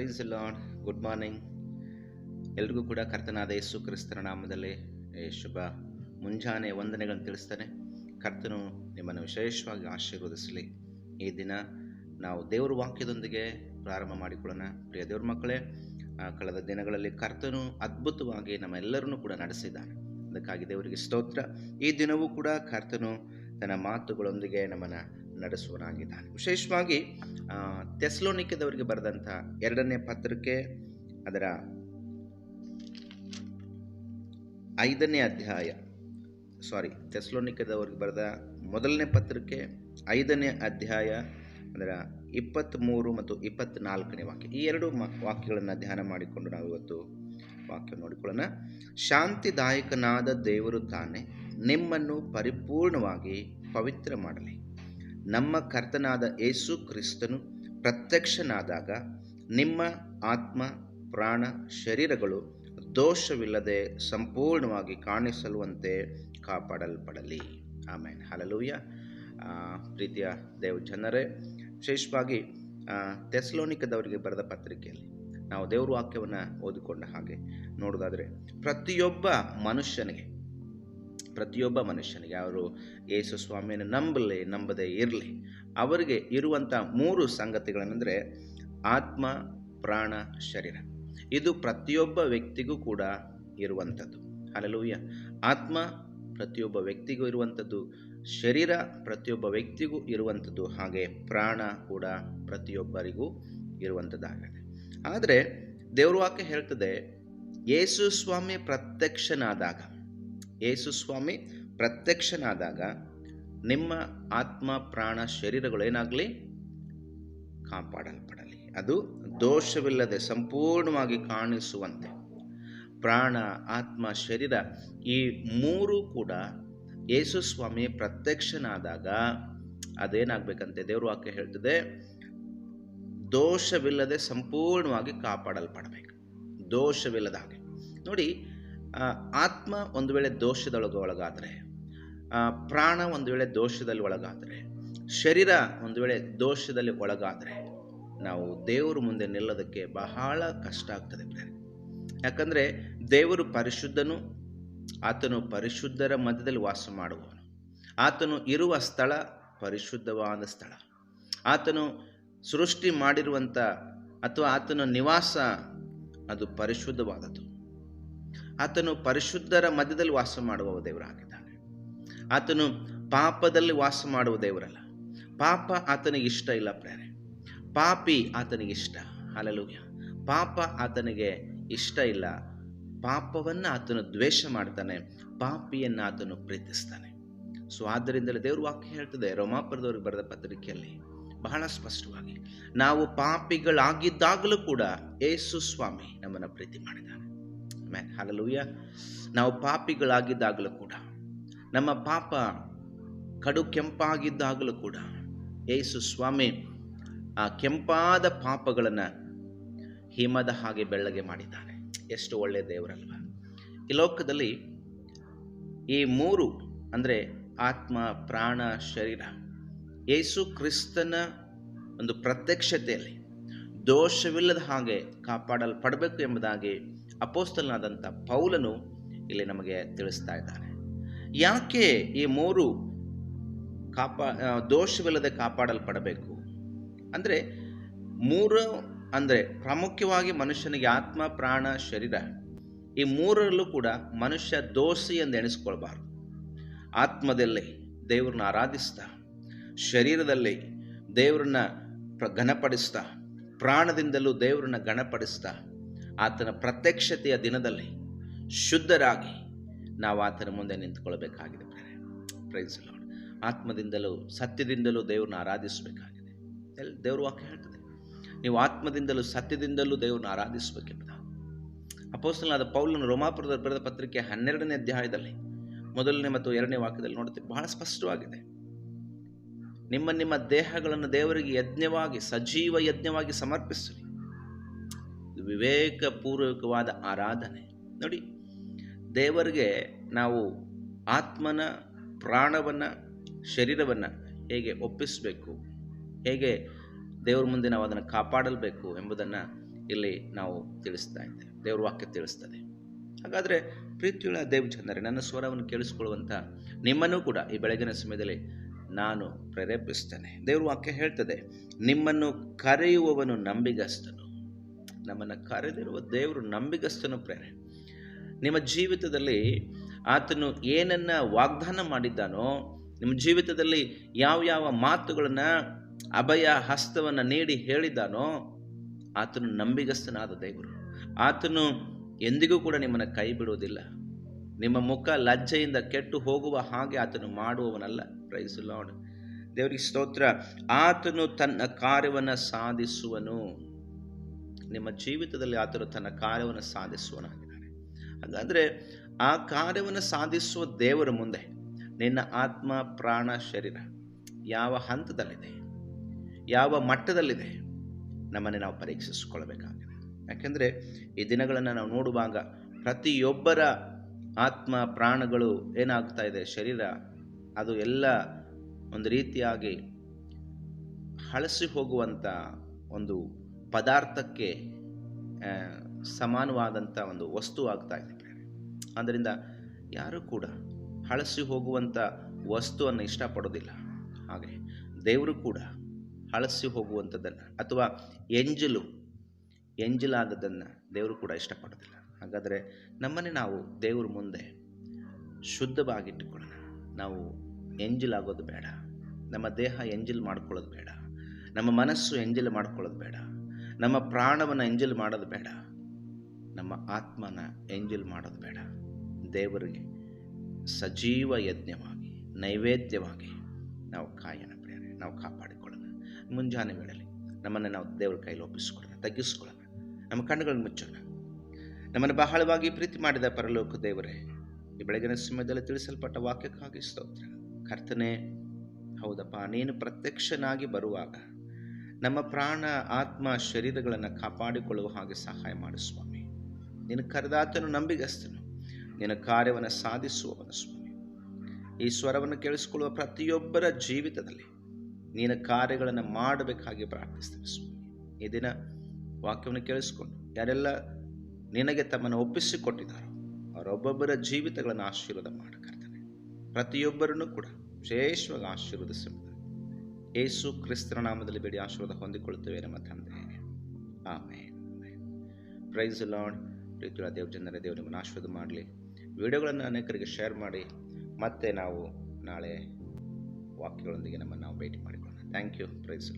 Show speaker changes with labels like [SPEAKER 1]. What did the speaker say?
[SPEAKER 1] Price lord good morning ಎಲ್ರಿಗೂ ಕೂಡ ಕರ್ತನಾದ ಯೇಸು ಕ್ರಿಸ್ತನ ನಾಮದಲ್ಲಿ ಶುಭ. ಮುಂಜಾನೆ ವಂದನೆಗಳನ್ನು ತಿಳಿಸ್ತಾನೆ. ಕರ್ತನು ನಿಮ್ಮನ್ನು ವಿಶೇಷವಾಗಿ ಆಶೀರ್ವದಿಸಲಿ. ಈ ದಿನ ನಾವು ದೇವರ ವಾಕ್ಯದೊಂದಿಗೆ ಪ್ರಾರಂಭ ಮಾಡಿಕೊಳ್ಳೋಣ. ಪ್ರಿಯ ದೇವ್ರ ಮಕ್ಕಳೇ ಕಳೆದ ದಿನಗಳಲ್ಲಿ ಕರ್ತನು ಅದ್ಭುತವಾಗಿ ನಮ್ಮೆಲ್ಲರನ್ನೂ ಕೂಡ ನಡೆಸಿದ್ದಾನೆ. ಅದಕ್ಕಾಗಿ ದೇವರಿಗೆ ಸ್ತೋತ್ರ. ಈ ದಿನವೂ ಕೂಡ ಕರ್ತನು ತನ್ನ ಮಾತುಗಳೊಂದಿಗೆ ನಮ್ಮನ್ನು ನಡೆಸುವನಾಗಿದ್ದಾನೆ ವಿಶೇಷವಾಗಿ ತೆಸ್ಲೋನಿಕದವರಿಗೆ ಬರೆದಂಥ ಎರಡನೇ ಪತ್ರಕ್ಕೆ ಅದರ ಐದನೇ ಅಧ್ಯಾಯ ಸಾರಿ ತೆಸ್ಲೋನಿಕದವರಿಗೆ ಬರೆದ ಮೊದಲನೇ ಪತ್ರಕ್ಕೆ ಐದನೇ ಅಧ್ಯಾಯ ಅದರ ಇಪ್ಪತ್ತ್ಮೂರು ಮತ್ತು ಇಪ್ಪತ್ತ್ನಾಲ್ಕನೇ ವಾಕ್ಯ. ಈ ಎರಡು ವಾಕ್ಯಗಳನ್ನು ಧ್ಯಾನ ಮಾಡಿಕೊಂಡು ನಾವು ಇವತ್ತು ವಾಕ್ಯ ನೋಡಿಕೊಳ್ಳೋಣ. ಶಾಂತಿದಾಯಕನಾದ ದೇವರು ತಾನೆ ನಿಮ್ಮನ್ನು ಪರಿಪೂರ್ಣವಾಗಿ ಪವಿತ್ರ ಮಾಡಲಿ. ನಮ್ಮ ಕರ್ತನಾದ ಯೇಸು ಕ್ರಿಸ್ತನು ಪ್ರತ್ಯಕ್ಷನಾದಾಗ ನಿಮ್ಮ ಆತ್ಮ, ಪ್ರಾಣ, ಶರೀರಗಳು ದೋಷವಿಲ್ಲದೆ ಸಂಪೂರ್ಣವಾಗಿ ಕಾಣಿಸಲುವಂತೆ ಕಾಪಾಡಲ್ಪಡಲಿ. ಆಮೇಲೆ ಹಲಲುಯ್ಯ ಪ್ರೀತಿಯ ದೇವ ಜನರೇ, ವಿಶೇಷವಾಗಿ ತೆಸ್ಲೋನಿಕದವರಿಗೆ ಬರೆದ ಪತ್ರಿಕೆಯಲ್ಲಿ ನಾವು ದೇವ್ರ ವಾಕ್ಯವನ್ನು ಓದಿಕೊಂಡ ಹಾಗೆ ನೋಡೋದಾದರೆ ಪ್ರತಿಯೊಬ್ಬ ಮನುಷ್ಯನಿಗೆ ಪ್ರತಿಯೊಬ್ಬ ಮನುಷ್ಯನಿಗೆ ಅವರು ಯೇಸು ಸ್ವಾಮಿಯನ್ನು ನಂಬಲಿ, ನಂಬದೇ ಇರಲಿ ಅವರಿಗೆ ಇರುವಂಥ ಮೂರು ಸಂಗತಿಗಳನ್ನೆಂದರೆ ಆತ್ಮ, ಪ್ರಾಣ, ಶರೀರ. ಇದು ಪ್ರತಿಯೊಬ್ಬ ವ್ಯಕ್ತಿಗೂ ಕೂಡ ಇರುವಂಥದ್ದು ಅಲ್ಲೂಯ್ಯ ಆತ್ಮ ಪ್ರತಿಯೊಬ್ಬ ವ್ಯಕ್ತಿಗೂ ಇರುವಂಥದ್ದು ಶರೀರ ಪ್ರತಿಯೊಬ್ಬ ವ್ಯಕ್ತಿಗೂ ಇರುವಂಥದ್ದು ಹಾಗೆ ಪ್ರಾಣ ಕೂಡ ಪ್ರತಿಯೊಬ್ಬರಿಗೂ ಇರುವಂಥದ್ದಾಗಿದೆ ಆದರೆ ದೇವ್ರ ವಾಕ್ಯ ಹೇಳ್ತದೆ, ಯೇಸು ಸ್ವಾಮಿ ಪ್ರತ್ಯಕ್ಷನಾದಾಗ, ಯೇಸು ಸ್ವಾಮಿ ಪ್ರತ್ಯಕ್ಷನಾದಾಗ ನಿಮ್ಮ ಆತ್ಮ ಪ್ರಾಣ ಶರೀರಗಳು ಏನಾಗಲಿ ಕಾಪಾಡಲ್ಪಡಲಿ. ಅದು ದೋಷವಿಲ್ಲದೆ ಸಂಪೂರ್ಣವಾಗಿ ಕಾಣಿಸುವಂತೆ. ಪ್ರಾಣ ಆತ್ಮ ಶರೀರ ಈ ಮೂರು ಕೂಡ ಯೇಸು ಸ್ವಾಮಿ ಪ್ರತ್ಯಕ್ಷನಾದಾಗ ಅದೇನಾಗಬೇಕಂತೆ ದೇವರು ವಾಕ್ಯ ಹೇಳ್ತದೆ? ದೋಷವಿಲ್ಲದೆ ಸಂಪೂರ್ಣವಾಗಿ ಕಾಪಾಡಲ್ಪಡಬೇಕು. ದೋಷವಿಲ್ಲದ ಹಾಗೆ. ನೋಡಿ ಆತ್ಮ ಒಂದು ವೇಳೆ ದೋಷದೊಳಗೆ ಒಳಗಾದರೆ ಆ, ಪ್ರಾಣ ಒಂದು ವೇಳೆ ದೋಷದಲ್ಲಿ ಒಳಗಾದರೆ, ಶರೀರ ಒಂದು ವೇಳೆ ದೋಷದಲ್ಲಿ ಒಳಗಾದರೆ, ನಾವು ದೇವರ ಮುಂದೆ ನಿಲ್ಲೋದಕ್ಕೆ ಬಹಳ ಕಷ್ಟ ಆಗ್ತದೆ. ಯಾಕಂದರೆ ದೇವರು ಪರಿಶುದ್ಧನು, ಆತನು ಪರಿಶುದ್ಧರ ಮಧ್ಯದಲ್ಲಿ ವಾಸ ಮಾಡುವವನು. ಆತನು ಇರುವ ಸ್ಥಳ ಪರಿಶುದ್ಧವಾದ ಸ್ಥಳ. ಆತನು ಸೃಷ್ಟಿ ಮಾಡಿರುವಂಥ ಅಥವಾ ಆತನ ನಿವಾಸ ಅದು ಪರಿಶುದ್ಧವಾದದ್ದು. ಆತನು ಪರಿಶುದ್ಧರ ಮಧ್ಯದಲ್ಲಿ ವಾಸ ಮಾಡುವ ದೇವರಾಗಿದ್ದಾನೆ ಆತನು ಪಾಪದಲ್ಲಿ ವಾಸ ಮಾಡುವ ದೇವರಲ್ಲ. ಪಾಪ ಆತನಿಗೆ ಇಷ್ಟ ಇಲ್ಲ ಪ್ರೇರೆ ಪಾಪಿ ಆತನಿಗೆ ಇಷ್ಟ. ಅಲಲುಯ್ಯ ಪಾಪ ಆತನಿಗೆ ಇಷ್ಟ ಇಲ್ಲ. ಪಾಪವನ್ನು ಆತನು ದ್ವೇಷ ಮಾಡ್ತಾನೆ. ಪಾಪಿಯನ್ನು ಆತನು ಪ್ರೀತಿಸ್ತಾನೆ. ಸೊ ಆದ್ದರಿಂದಲೇ ದೇವ್ರ ವಾಕ್ಯ ಹೇಳ್ತದೆ. ರೋಮಾಪುರದವ್ರಿಗೆ ಬರೆದ ಪತ್ರಿಕೆಯಲ್ಲಿ ಬಹಳ ಸ್ಪಷ್ಟವಾಗಿ, ನಾವು ಪಾಪಿಗಳಾಗಿದ್ದಾಗಲೂ ಕೂಡ ಏಸು ಸ್ವಾಮಿ ನಮ್ಮನ್ನು ಪ್ರೀತಿ ಮಾಡಿದ್ದಾನೆ. ಮ್ಯಾನ್ ಹಾಲಲೂಯ್ಯ ನಾವು ಪಾಪಿಗಳಾಗಿದ್ದಾಗಲೂ ಕೂಡ ನಮ್ಮ ಪಾಪ ಕಡು ಕೆಂಪಾಗಿದ್ದಾಗಲೂ ಕೂಡ ಏಸು ಸ್ವಾಮಿ ಆ ಕೆಂಪಾದ ಪಾಪಗಳನ್ನು ಹಿಮದ ಹಾಗೆ ಬೆಳ್ಳಗೆ ಮಾಡಿದ್ದಾನೆ. ಎಷ್ಟು ಒಳ್ಳೆಯ ದೇವರಲ್ವ. ಈ ಲೋಕದಲ್ಲಿ ಈ ಮೂರು ಅಂದರೆ ಆತ್ಮ, ಪ್ರಾಣ, ಶರೀರ ಯೇಸು ಕ್ರಿಸ್ತನ ಒಂದು ಪ್ರತ್ಯಕ್ಷತೆಯಲ್ಲಿ ದೋಷವಿಲ್ಲದ ಹಾಗೆ ಕಾಪಾಡಲ್ಪಡಬೇಕು ಎಂಬುದಾಗಿ ಅಪೋಸ್ತಲನಾದಂಥ ಪೌಲನು ಇಲ್ಲಿ ನಮಗೆ ತಿಳಿಸ್ತಾ ಇದ್ದಾನೆ. ಯಾಕೆ ಈ ಮೂರು ಕಾಪಾ ದೋಷವಿಲ್ಲದೆ ಕಾಪಾಡಲ್ಪಡಬೇಕು? ಅಂದರೆ ಮೂರು, ಅಂದರೆ ಪ್ರಾಮುಖ್ಯವಾಗಿ ಮನುಷ್ಯನಿಗೆ ಆತ್ಮ, ಪ್ರಾಣ, ಶರೀರ, ಈ ಮೂರರಲ್ಲೂ ಕೂಡ ಮನುಷ್ಯ ದೋಷಿ ಎಂದು ಎಣಿಸ್ಕೊಳ್ಬಾರ್ದು. ಆತ್ಮದಲ್ಲಿ ದೇವ್ರನ್ನ ಆರಾಧಿಸ್ತಾ, ಶರೀರದಲ್ಲಿ ದೇವ್ರನ್ನ ಘನಪಡಿಸ್ತಾ, ಪ್ರಾಣದಿಂದಲೂ ದೇವ್ರನ್ನ ಘನಪಡಿಸ್ತಾ, ಆತನ ಪ್ರತ್ಯಕ್ಷತೆಯ ದಿನದಲ್ಲಿ ಶುದ್ಧರಾಗಿ ನಾವು ಆತನ ಮುಂದೆ ನಿಂತ್ಕೊಳ್ಬೇಕಾಗಿದೆ ಪ್ರೈಸ್ ಲಾರ್ಡ್ ಆತ್ಮದಿಂದಲೂ, ಸತ್ಯದಿಂದಲೂ ದೇವ್ರನ್ನ ಆರಾಧಿಸಬೇಕಾಗಿದೆ. ಎಲ್ಲಿ ದೇವ್ರ ವಾಕ್ಯ ಹೇಳ್ತದೆ. ನೀವು ಆತ್ಮದಿಂದಲೂ, ಸತ್ಯದಿಂದಲೂ ದೇವ್ರನ್ನ ಆರಾಧಿಸಬೇಕೆಂಬುದು. ಅಪೋಸ್ತಲನಾದ ಪೌಲನು ರೋಮಾಪುರದ ಬರೆದ ಪತ್ರಿಕೆ ಹನ್ನೆರಡನೇ ಅಧ್ಯಾಯದಲ್ಲಿ, ಮೊದಲನೇ ಮತ್ತು ಎರಡನೇ ವಾಕ್ಯದಲ್ಲಿ ನೋಡುತ್ತೆ ಬಹಳ ಸ್ಪಷ್ಟವಾಗಿದೆ. ನಿಮ್ಮ ನಿಮ್ಮ ದೇಹಗಳನ್ನು ದೇವರಿಗೆ ಯಜ್ಞವಾಗಿ, ಸಜೀವ ಯಜ್ಞವಾಗಿ ಸಮರ್ಪಿಸಲಿ ವಿವೇಕಪೂರ್ವಕವಾದ ಆರಾಧನೆ. ನೋಡಿ ದೇವರಿಗೆ ನಾವು ಆತ್ಮನ, ಪ್ರಾಣವನ್ನು, ಶರೀರವನ್ನು ಹೇಗೆ ಒಪ್ಪಿಸಬೇಕು, ಹೇಗೆ ದೇವರ ಮುಂದೆ ನಾವು ಅದನ್ನು ಕಾಪಾಡಲ್ಬೇಕು ಎಂಬುದನ್ನು ಇಲ್ಲಿ ನಾವು ತಿಳಿಸ್ತಾ ಇದ್ದೇವೆ. ದೇವ್ರ ವಾಕ್ಯ ತಿಳಿಸ್ತದೆ. ಹಾಗಾದರೆ ಪ್ರೀತಿಯುಳ್ಳ ದೇವ್ ಜನರೇ ನನ್ನ ಸ್ವರವನ್ನು ಕೇಳಿಸ್ಕೊಳ್ಳುವಂಥ ನಿಮ್ಮನ್ನು ಕೂಡ ಈ ಬೆಳಗಿನ ಸಮಯದಲ್ಲಿ ನಾನು ಪ್ರೇರೇಪಿಸ್ತೇನೆ. ದೇವ್ರ ವಾಕ್ಯ ಹೇಳ್ತದೆ, ನಿಮ್ಮನ್ನು ಕರೆಯುವವನು ನಂಬಿಗಸ್ತನು. ನಮ್ಮನ್ನು ಕರೆದಿರುವ ದೇವರು ನಂಬಿಗಸ್ತನು ಪ್ರೇರೆ. ನಿಮ್ಮ ಜೀವಿತದಲ್ಲಿ ಆತನು ಏನನ್ನ ವಾಗ್ದಾನ ಮಾಡಿದ್ದಾನೋ, ನಿಮ್ಮ ಜೀವಿತದಲ್ಲಿ ಯಾವ ಯಾವ ಮಾತುಗಳನ್ನು, ಅಭಯ, ಹಸ್ತವನ್ನು ನೀಡಿ ಹೇಳಿದ್ದಾನೋ, ಆತನು ನಂಬಿಗಸ್ತನಾದ ದೇವರು. ಆತನು ಎಂದಿಗೂ ಕೂಡ ನಿಮ್ಮನ್ನು ಕೈ ಬಿಡುವುದಿಲ್ಲ. ನಿಮ್ಮ ಮುಖ ಲಜ್ಜೆಯಿಂದ ಕೆಟ್ಟು ಹೋಗುವ ಹಾಗೆ ಆತನು ಮಾಡುವವನಲ್ಲ. ಪ್ರೈಸ್ ಲಾರ್ಡ್ ದೇವರಿಗೆ ಸ್ತೋತ್ರ. ಆತನು ತನ್ನ ಕಾರ್ಯವನ್ನು ಸಾಧಿಸುವನು. ನಿಮ್ಮ ಜೀವಿತದಲ್ಲಿ ಆತನು ತನ್ನ ಕಾರ್ಯವನ್ನು ಸಾಧಿಸುವನಾಗಿದ್ದಾನೆ ಹಾಗಾದರೆ ಆ ಕಾರ್ಯವನ್ನು ಸಾಧಿಸುವ ದೇವರ ಮುಂದೆ ನಿನ್ನ ಆತ್ಮ, ಪ್ರಾಣ, ಶರೀರ ಯಾವ ಹಂತದಲ್ಲಿದೆ, ಯಾವ ಮಟ್ಟದಲ್ಲಿದೆ ನಮ್ಮನ್ನು ನಾವು ಪರೀಕ್ಷಿಸಿಕೊಳ್ಬೇಕಾಗಿದೆ ಯಾಕೆಂದರೆ ಈ ದಿನಗಳನ್ನು ನಾವು ನೋಡುವಾಗ ಪ್ರತಿಯೊಬ್ಬರ ಆತ್ಮ, ಪ್ರಾಣಗಳು ಏನಾಗ್ತಾ ಇದೆ, ಶರೀರ ಅದು ಎಲ್ಲ ಒಂದು ರೀತಿಯಾಗಿ ಹಳಸಿ ಹೋಗುವಂಥ ಒಂದು ಪದಾರ್ಥಕ್ಕೆ ಸಮಾನವಾದಂಥ ಒಂದು ವಸ್ತು ಆಗ್ತಾ ಇದೆ ಆದ್ದರಿಂದ ಯಾರೂ ಕೂಡ ಹಳಸಿ ಹೋಗುವಂಥ ವಸ್ತುವನ್ನು ಇಷ್ಟಪಡೋದಿಲ್ಲ. ಹಾಗೆ ದೇವರು ಕೂಡ ಹಳಸಿ ಹೋಗುವಂಥದ್ದನ್ನು ಅಥವಾ ಎಂಜಲು ಎಂಜಲಾದದ್ದನ್ನು ದೇವರು ಕೂಡ ಇಷ್ಟಪಡೋದಿಲ್ಲ. ಹಾಗಾದರೆ ನಮ್ಮನ್ನೇ ನಾವು ದೇವ್ರ ಮುಂದೆ ಶುದ್ಧವಾಗಿಟ್ಟುಕೊಳ್ಳೋಣ. ನಾವು ಎಂಜಲಾಗೋದು ಬೇಡ. ನಮ್ಮ ದೇಹ ಎಂಜಲ್ ಮಾಡ್ಕೊಳ್ಳೋದು ಬೇಡ. ನಮ್ಮ ಮನಸ್ಸು ಎಂಜಲ್ ಮಾಡ್ಕೊಳ್ಳೋದು ಬೇಡ. ನಮ್ಮ ಪ್ರಾಣವನ್ನು ಎಂಜಲ್ ಮಾಡೋದು ಬೇಡ. ನಮ್ಮ ಆತ್ಮನ ಎಂಜಿಲ್ ಮಾಡೋದು ಬೇಡ. ದೇವರಿಗೆ ಸಜೀವ ಯಜ್ಞವಾಗಿ, ನೈವೇದ್ಯವಾಗಿ ನಾವು ಕಾಯೋಣ ಪ್ರೇರೆ ನಾವು ಕಾಪಾಡಿಕೊಳ್ಳೋಣ. ಮುಂಜಾನೆ ವೇಳೆಯಲ್ಲಿ ನಮ್ಮನ್ನು ನಾವು ದೇವರ ಕೈಲಿ ಒಪ್ಪಿಸ್ಕೊಳ್ಳೋಣ, ತಗ್ಗಿಸ್ಕೊಳ್ಳೋಣ. ನಮ್ಮ ಕಣ್ಣುಗಳನ್ನು ಮುಚ್ಚೋಣ. ನಮ್ಮನ್ನು ಬಹಳವಾಗಿ ಪ್ರೀತಿ ಮಾಡಿದ ಪರಲೋಕ ದೇವರೇ, ಈ ಬೆಳಗಿನ ಸಮಯದಲ್ಲಿ ತಿಳಿಸಲ್ಪಟ್ಟ ವಾಕ್ಯಕ್ಕಾಗಿ ಸ್ತೋತ್ರ. ಕರ್ತನೆ, ಹೌದಪ್ಪ, ನೀನು ಪ್ರತ್ಯಕ್ಷನಾಗಿ ಬರುವಾಗ ನಮ್ಮ ಪ್ರಾಣ, ಆತ್ಮ, ಶರೀರಗಳನ್ನು ಕಾಪಾಡಿಕೊಳ್ಳುವ ಹಾಗೆ ಸಹಾಯ ಮಾಡು ಸ್ವಾಮಿ. ನಿನ್ನ ಕರೆದಾತನು ನಂಬಿಗಸ್ತನು. ನಿನ್ನ ಕಾರ್ಯವನ್ನು ಸಾಧಿಸುವವನು ಸ್ವಾಮಿ. ಈ ಸ್ವರವನ್ನು ಕೇಳಿಸಿಕೊಳ್ಳುವ ಪ್ರತಿಯೊಬ್ಬರ ಜೀವಿತದಲ್ಲಿ ನೀನ ಕಾರ್ಯಗಳನ್ನು ಮಾಡಬೇಕಾಗಿ ಪ್ರಾರ್ಥಿಸ್ತೇವೆ ಸ್ವಾಮಿ. ಈ ದಿನ ವಾಕ್ಯವನ್ನು ಕೇಳಿಸಿಕೊಂಡು ಯಾರೆಲ್ಲ ನಿನಗೆ ತಮ್ಮನ್ನು ಒಪ್ಪಿಸಿಕೊಟ್ಟಿದ್ದಾರೋ ಅವರೊಬ್ಬೊಬ್ಬರ ಜೀವಿತಗಳನ್ನು ಆಶೀರ್ವಾದ ಮಾಡಕರ್ತಾನೆ ಪ್ರತಿಯೊಬ್ಬರನ್ನು ಕೂಡ ವಿಶೇಷವಾಗಿ ಆಶೀರ್ವದಿಸ. ಏಸು ಕ್ರಿಸ್ತನ ನಾಮದಲ್ಲಿ ಬೇಡಿ ಆಶೀರ್ವಾದ ಹೊಂದಿಕೊಳ್ಳುತ್ತೇವೆ ನಮ್ಮ ತಂದೆ ಆಮೇಲೆ ಪ್ರೈಸ್ ಲಾರ್ಡ್ ಪ್ರೀತಿಯ ದೇವಜನರ ಜನರೇ ದೇವರು ನಿಮ್ಮನ್ನು ಆಶೀರ್ವಾದ ಮಾಡಲಿ. ವಿಡಿಯೋಗಳನ್ನು ಅನೇಕರಿಗೆ ಶೇರ್ ಮಾಡಿ. ಮತ್ತೆ ನಾವು ನಾಳೆ ವಾಕ್ಯಗಳೊಂದಿಗೆ ನಮ್ಮನ್ನು ನಾವು ಭೇಟಿ ಮಾಡಿಕೊಳ್ಳೋಣ. Thank you price